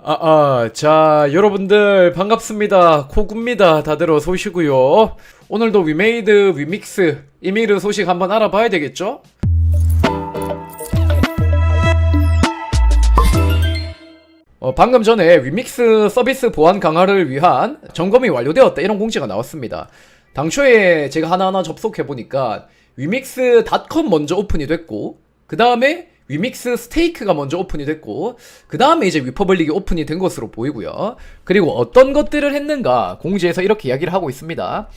아, 아, 자, 여러분들 반갑습니다. 코구입니다. 다들 어서 오시고요. 오늘도 위메이드 위믹스 이미르 소식 한번 알아봐야 되겠죠? 어, 방금 전에 위믹스 서비스 보안 강화를 위한 점검이 완료되었다 이런 공지가 나왔습니다. 당초에 제가 하나하나 접속해 보니까 위믹스닷컴 먼저 오픈이 됐고 그 다음에 위믹스 스테이크가 먼저 오픈이 됐고 그 다음에 이제 위퍼블릭이 오픈이 된 것으로 보이고요. 그리고 어떤 것들을 했는가 공지에서 이렇게 이야기를 하고 있습니다.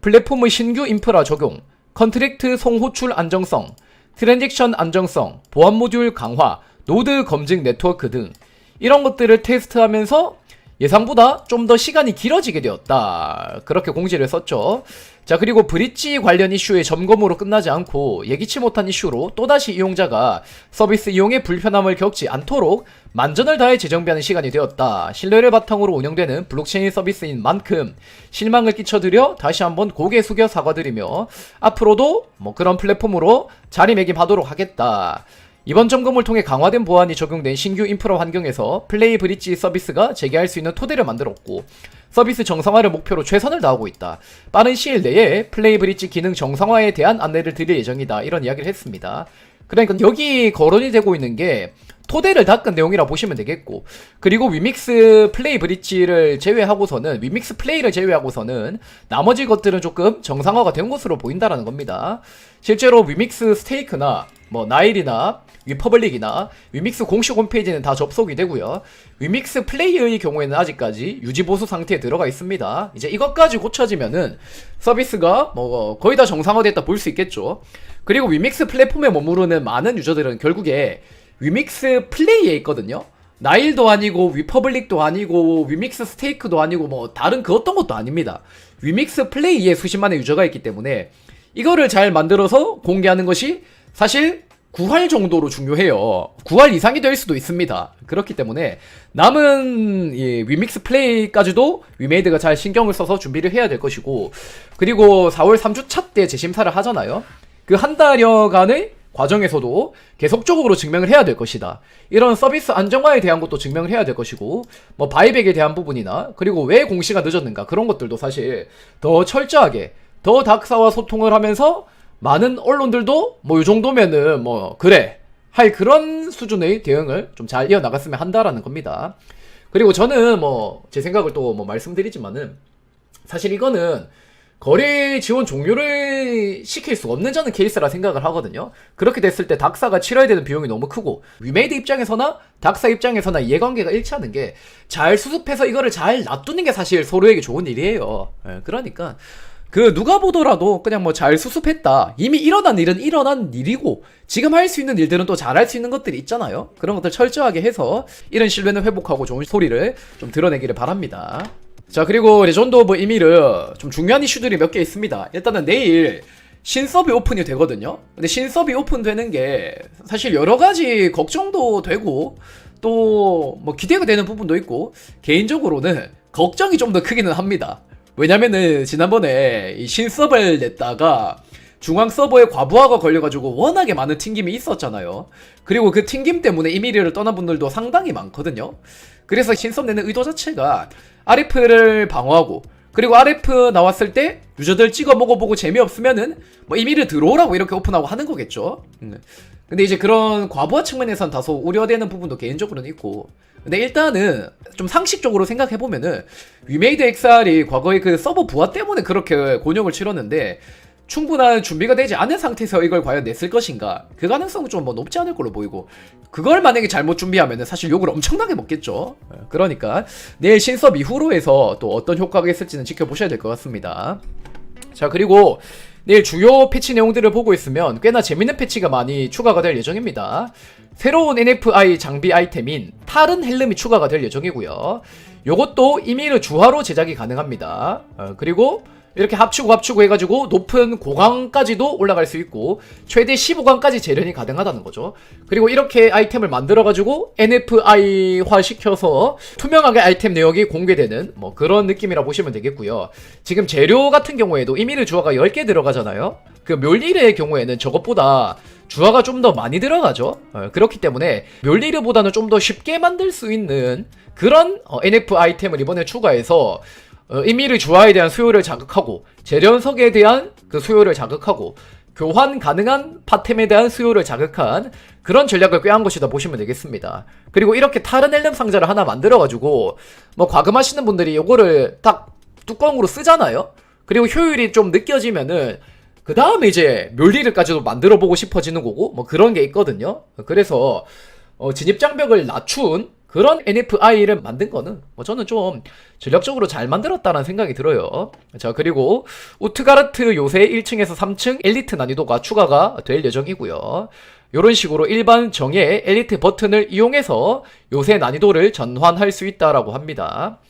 플랫폼의 신규 인프라 적용, 컨트랙트 송호출 안정성, 트랜잭션 안정성, 보안 모듈 강화, 노드 검증 네트워크 등 이런 것들을 테스트하면서 예상보다 좀 더 시간이 길어지게 되었다. 그렇게 공지를 썼죠. 자, 그리고 브릿지 관련 이슈의 점검으로 끝나지 않고 예기치 못한 이슈로 또다시 이용자가 서비스 이용에 불편함을 겪지 않도록 만전을 다해 재정비하는 시간이 되었다. 신뢰를 바탕으로 운영되는 블록체인 서비스인 만큼 실망을 끼쳐드려 다시 한번 고개 숙여 사과드리며 앞으로도 뭐 그런 플랫폼으로 자리매김하도록 하겠다. 이번 점검을 통해 강화된 보안이 적용된 신규 인프라 환경에서 플레이 브릿지 서비스가 재개할 수 있는 토대를 만들었고 서비스 정상화를 목표로 최선을 다하고 있다. 빠른 시일 내에 플레이 브릿지 기능 정상화에 대한 안내를 드릴 예정이다. 이런 이야기를 했습니다. 그러니까 여기 거론이 되고 있는 게 토대를 닦은 내용이라 보시면 되겠고 그리고 위믹스 플레이 브릿지를 제외하고서는 위믹스 플레이를 제외하고서는 나머지 것들은 조금 정상화가 된 것으로 보인다라는 겁니다. 실제로 위믹스 스테이크나 뭐 나일이나 위퍼블릭이나 위믹스 공식 홈페이지는 다 접속이 되고요. 위믹스 플레이의 경우에는 아직까지 유지 보수 상태에 들어가 있습니다. 이제 이것까지 고쳐지면은 서비스가 뭐 거의 다 정상화됐다 볼 수 있겠죠. 그리고 위믹스 플랫폼에 머무르는 많은 유저들은 결국에 위믹스 플레이에 있거든요. 나일도 아니고 위퍼블릭도 아니고 위믹스 스테이크도 아니고 뭐 다른 그 어떤 것도 아닙니다. 위믹스 플레이에 수십만의 유저가 있기 때문에 이거를 잘 만들어서 공개하는 것이 사실 9할 정도로 중요해요. 9할 이상이 될 수도 있습니다. 그렇기 때문에 남은 이 위믹스 플레이까지도 위메이드가 잘 신경을 써서 준비를 해야 될 것이고 그리고 4월 3주차 때 재심사를 하잖아요. 그 한 달여간의 과정에서도 계속적으로 증명을 해야 될 것이다. 이런 서비스 안정화에 대한 것도 증명을 해야 될 것이고, 뭐 바이백에 대한 부분이나, 그리고 왜 공시가 늦었는가, 그런 것들도 사실 더 철저하게, 더 닥사와 소통을 하면서 많은 언론들도 뭐 이 정도면은 뭐, 그래. 할 그런 수준의 대응을 좀 잘 이어나갔으면 한다라는 겁니다. 그리고 저는 뭐, 제 생각을 또 뭐 말씀드리지만은, 사실 이거는 거래 지원 종료를 시킬 수 없는 저는 케이스라 생각을 하거든요. 그렇게 됐을 때 닥사가 치러야 되는 비용이 너무 크고 위메이드 입장에서나 닥사 입장에서나 이해관계가 일치하는 게 잘 수습해서 이거를 잘 놔두는 게 사실 서로에게 좋은 일이에요. 예, 그러니까 그 누가 보더라도 그냥 뭐 잘 수습했다. 이미 일어난 일은 일어난 일이고 지금 할 수 있는 일들은 또 잘할 수 있는 것들이 있잖아요. 그런 것들 철저하게 해서 이런 신뢰는 회복하고 좋은 소리를 좀 드러내기를 바랍니다. 자 그리고 레전드 오브 이미르 좀 중요한 이슈들이 몇 개 있습니다 일단은 내일 신섭이 오픈이 되거든요 근데 신섭이 오픈되는 게 사실 여러 가지 걱정도 되고 또 뭐 기대가 되는 부분도 있고 개인적으로는 걱정이 좀 더 크기는 합니다 왜냐면은 지난번에 이 신섭을 냈다가 중앙 서버에 과부하가 걸려가지고 워낙에 많은 튕김이 있었잖아요. 그리고 그 튕김 때문에 이미리를 떠난 분들도 상당히 많거든요. 그래서 신섭 내는 의도 자체가 RF를 방어하고 그리고 RF 나왔을 때 유저들 찍어 먹어보고 재미없으면은 뭐 이미를 들어오라고 이렇게 오픈하고 하는 거겠죠. 음. 근데 이제 그런 과부하 측면에선 다소 우려되는 부분도 개인적으로는 있고 근데 일단은 좀 상식적으로 생각해보면은 위메이드 XR이 과거에 그 서버 부하 때문에 그렇게 곤욕을 치렀는데 충분한 준비가 되지 않은 상태에서 이걸 과연 냈을 것인가? 그 가능성은 좀 뭐 높지 않을 걸로 보이고 그걸 만약에 잘못 준비하면 사실 욕을 엄청나게 먹겠죠? 예, 그러니까 내일 신섭 이후로 해서 또 어떤 효과가 있을지는 지켜보셔야 될 것 같습니다. 자 그리고 내일 주요 패치 내용들을 보고 있으면 꽤나 재밌는 패치가 많이 추가가 될 예정입니다. 새로운 NFI 장비 아이템인 탈은 헬름이 추가가 될 예정이고요. 요것도 이미르 주화로 제작이 가능합니다. 어, 그리고 이렇게 합치고 합치고 해가지고 높은 고강까지도 올라갈 수 있고 최대 15강까지 재련이 가능하다는 거죠. 그리고 이렇게 아이템을 만들어가지고 NFI화 시켜서 투명하게 아이템 내역이 공개되는 뭐 그런 느낌이라 보시면 되겠고요. 지금 재료 같은 경우에도 이미르 주화가 10개 들어가잖아요. 그 멸일의 경우에는 저것보다 주화가 좀 더 많이 들어가죠. 어, 그렇기 때문에 멸리르보다는 좀 더 쉽게 만들 수 있는 그런 어, NF 아이템을 이번에 추가해서 어, 이미르 주화에 대한 수요를 자극하고 재련석에 대한 그 수요를 자극하고 교환 가능한 파템에 대한 수요를 자극한 그런 전략을 꾀한 것이다 보시면 되겠습니다. 그리고 이렇게 타른 앨름 상자를 하나 만들어가지고 뭐 과금하시는 분들이 이거를 딱 뚜껑으로 쓰잖아요. 그리고 효율이 좀 느껴지면은 그 다음에 이제 멸리를까지도 만들어 보고 싶어지는 거고 뭐 그런 게 있거든요. 그래서 어, 진입 장벽을 낮춘 그런 NFI를 만든 거는 뭐 저는 좀 전략적으로 잘 만들었다는 생각이 들어요. 자 그리고 우트가르트 요새 1층에서 3층 엘리트 난이도가 추가가 될 예정이고요. 이런 식으로 일반 정의 엘리트 버튼을 이용해서 요새 난이도를 전환할 수 있다라고 합니다.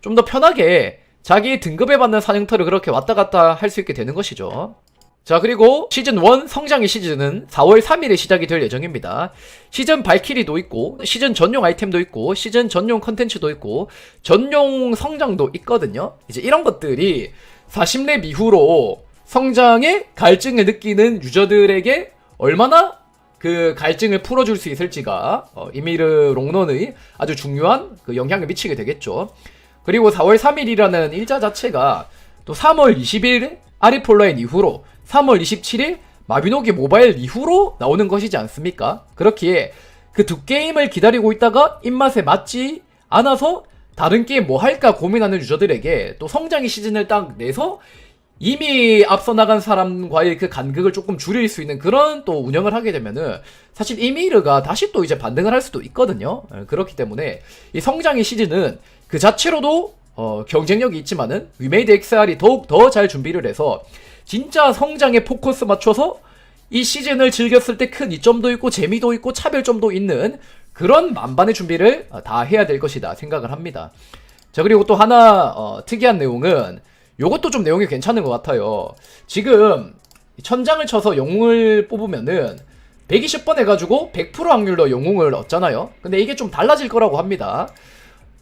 좀 더 편하게 자기 등급에 맞는 사냥터를 그렇게 왔다 갔다 할 수 있게 되는 것이죠. 자 그리고 시즌 1 성장의 시즌은 4월 3일에 시작이 될 예정입니다. 시즌 발키리도 있고 시즌 전용 아이템도 있고 시즌 전용 컨텐츠도 있고 전용 성장도 있거든요. 이제 이런 것들이 40렙 이후로 성장의 갈증을 느끼는 유저들에게 얼마나 그 갈증을 풀어줄 수 있을지가 어, 이미르 롱런의 아주 중요한 그 영향을 미치게 되겠죠. 그리고 4월 3일이라는 일자 자체가 또 3월 20일 아리폴라인 이후로 3월 27일 마비노기 모바일 이후로 나오는 것이지 않습니까? 그렇기에 그 두 게임을 기다리고 있다가 입맛에 맞지 않아서 다른 게임 뭐 할까 고민하는 유저들에게 또 성장의 시즌을 딱 내서 이미 앞서 나간 사람과의 그 간극을 조금 줄일 수 있는 그런 또 운영을 하게 되면은 사실 이미르가 다시 또 이제 반등을 할 수도 있거든요. 예, 그렇기 때문에 이 성장의 시즌은 그 자체로도 어, 경쟁력이 있지만은 위메이드 XR이 더욱 더 잘 준비를 해서 진짜 성장에 포커스 맞춰서 이 시즌을 즐겼을 때 큰 이점도 있고 재미도 있고 차별점도 있는 그런 만반의 준비를 어, 다 해야 될 것이다 생각을 합니다. 자 그리고 또 하나 어, 특이한 내용은 요것도 좀 내용이 괜찮은 것 같아요. 지금 천장을 쳐서 영웅을 뽑으면은 120번 해가지고 100% 확률로 영웅을 얻잖아요. 근데 이게 좀 달라질 거라고 합니다.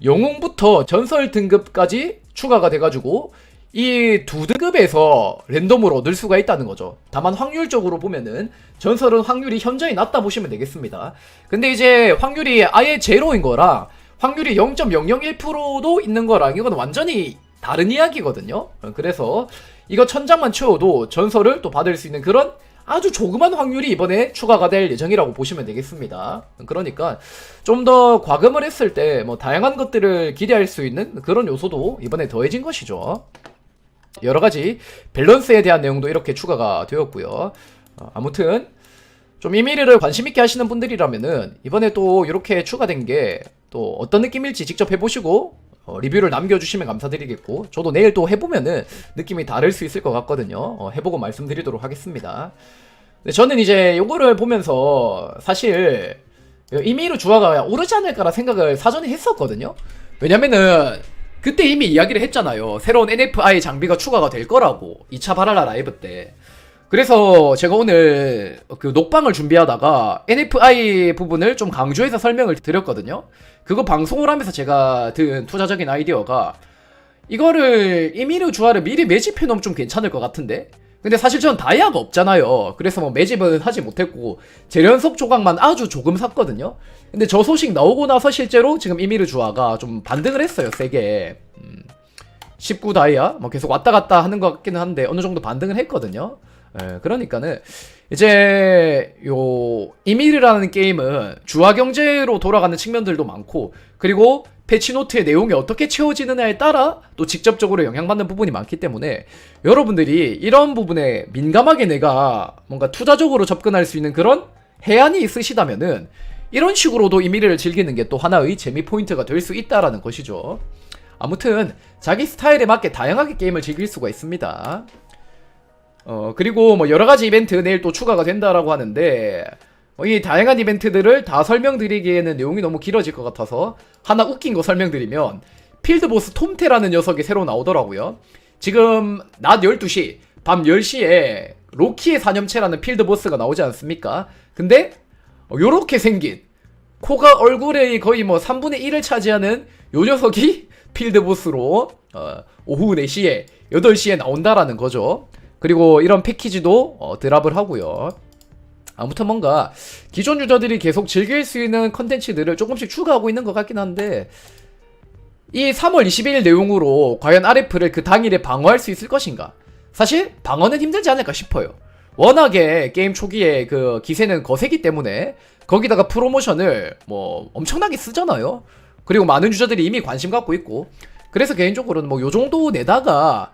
영웅부터 전설 등급까지 추가가 돼가지고 이 두 등급에서 랜덤으로 얻을 수가 있다는 거죠. 다만 확률적으로 보면은 전설은 확률이 현저히 낮다 보시면 되겠습니다. 근데 이제 확률이 아예 제로인 거랑 확률이 0.001%도 있는 거랑 이건 완전히 다른 이야기거든요. 어, 그래서 이거 천장만 채워도 전설을 또 받을 수 있는 그런 아주 조그만 확률이 이번에 추가가 될 예정이라고 보시면 되겠습니다. 그러니까 좀 더 과금을 했을 때 뭐 다양한 것들을 기대할 수 있는 그런 요소도 이번에 더해진 것이죠. 여러 가지 밸런스에 대한 내용도 이렇게 추가가 되었고요. 어, 아무튼 좀 이미리를 관심 있게 하시는 분들이라면은 이번에 또 이렇게 추가된 게 또 어떤 느낌일지 직접 해보시고 어, 리뷰를 남겨주시면 감사드리겠고 저도 내일 또 해보면은 느낌이 다를 수 있을 것 같거든요. 어, 해보고 말씀드리도록 하겠습니다. 근데 저는 이제 요거를 보면서 사실 이미르 주화가 오르지 않을까라 생각을 사전에 했었거든요. 왜냐면은 그때 이미 이야기를 했잖아요. 새로운 NFI 장비가 추가가 될 거라고 2차 바랄라 라이브 때. 그래서 제가 오늘 그 녹방을 준비하다가 NFI 부분을 좀 강조해서 설명을 드렸거든요. 그거 방송을 하면서 제가 든 투자적인 아이디어가 이거를 이미르 주화를 미리 매집해 놓으면 좀 괜찮을 것 같은데. 근데 사실 전 다이아가 없잖아요. 그래서 뭐 매집은 하지 못했고 재련석 조각만 아주 조금 샀거든요. 근데 저 소식 나오고 나서 실제로 지금 이미르 주화가 좀 반등을 했어요. 세게. 음, 19 다이아 뭐 계속 왔다 갔다 하는 것 같기는 한데 어느 정도 반등을 했거든요. 예, 그러니까는 이제 요 이미르라는 게임은 주화 경제로 돌아가는 측면들도 많고 그리고 패치노트의 내용이 어떻게 채워지느냐에 따라 또 직접적으로 영향받는 부분이 많기 때문에 여러분들이 이런 부분에 민감하게 내가 뭔가 투자적으로 접근할 수 있는 그런 해안이 있으시다면은 이런 식으로도 이미르를 즐기는 게 또 하나의 재미 포인트가 될 수 있다라는 것이죠. 아무튼 자기 스타일에 맞게 다양하게 게임을 즐길 수가 있습니다. 어 그리고 뭐 여러 가지 이벤트 내일 또 추가가 된다라고 하는데 어, 이 다양한 이벤트들을 다 설명드리기에는 내용이 너무 길어질 것 같아서 하나 웃긴 거 설명드리면 필드보스 톰테라는 녀석이 새로 나오더라고요. 지금 낮 12시, 밤 10시에 로키의 사념체라는 필드보스가 나오지 않습니까? 근데 어, 요렇게 생긴 코가 얼굴의 거의 뭐 3분의 1을 차지하는 요 녀석이 필드보스로 어, 오후 4시에 8시에 나온다라는 거죠. 그리고 이런 패키지도 어, 드랍을 하고요. 아무튼 뭔가 기존 유저들이 계속 즐길 수 있는 컨텐츠들을 조금씩 추가하고 있는 것 같긴 한데 이 3월 22일 내용으로 과연 RF를 그 당일에 방어할 수 있을 것인가? 사실 방어는 힘들지 않을까 싶어요. 워낙에 게임 초기에 그 기세는 거세기 때문에 거기다가 프로모션을 뭐 엄청나게 쓰잖아요. 그리고 많은 유저들이 이미 관심 갖고 있고 그래서 개인적으로는 뭐 요 정도 내다가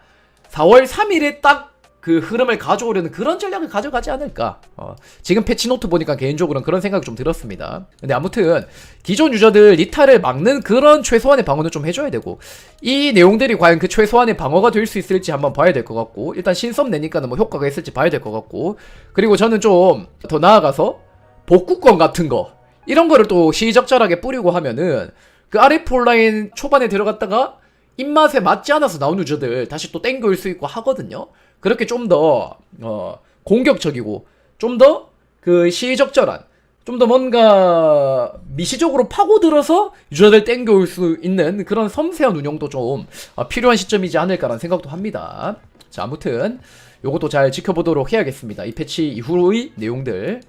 4월 3일에 딱 그 흐름을 가져오려는 그런 전략을 가져가지 않을까. 어, 지금 패치노트 보니까 개인적으로는 그런 생각이 좀 들었습니다. 근데 아무튼 기존 유저들 리타를 막는 그런 최소한의 방어는 좀 해줘야 되고 이 내용들이 과연 그 최소한의 방어가 될 수 있을지 한번 봐야 될 것 같고 일단 신섭 내니까는 뭐 효과가 있을지 봐야 될 것 같고 그리고 저는 좀 더 나아가서 복구권 같은 거 이런 거를 또 시적절하게 뿌리고 하면은 그 온라인 초반에 들어갔다가 입맛에 맞지 않아서 나온 유저들 다시 또 땡겨올 수 있고 하거든요. 그렇게 좀 더 어, 공격적이고 좀 더 그 시적절한 좀 더 뭔가 미시적으로 파고들어서 유저들 땡겨올 수 있는 그런 섬세한 운영도 좀 어, 필요한 시점이지 않을까라는 생각도 합니다. 자 아무튼 요것도 잘 지켜보도록 해야겠습니다. 이 패치 이후의 내용들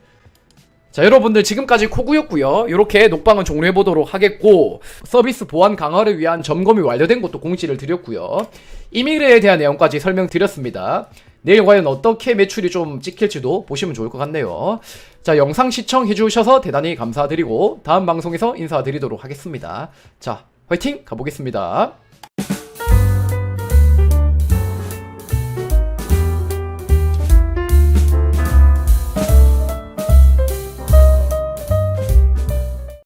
자 여러분들 지금까지 코구였고요. 이렇게 녹방은 종료해보도록 하겠고 서비스 보안 강화를 위한 점검이 완료된 것도 공지를 드렸고요. 이미그레에 대한 내용까지 설명드렸습니다. 내일 과연 어떻게 매출이 좀 찍힐지도 보시면 좋을 것 같네요. 자 영상 시청해주셔서 대단히 감사드리고 다음 방송에서 인사드리도록 하겠습니다. 자 화이팅! 가보겠습니다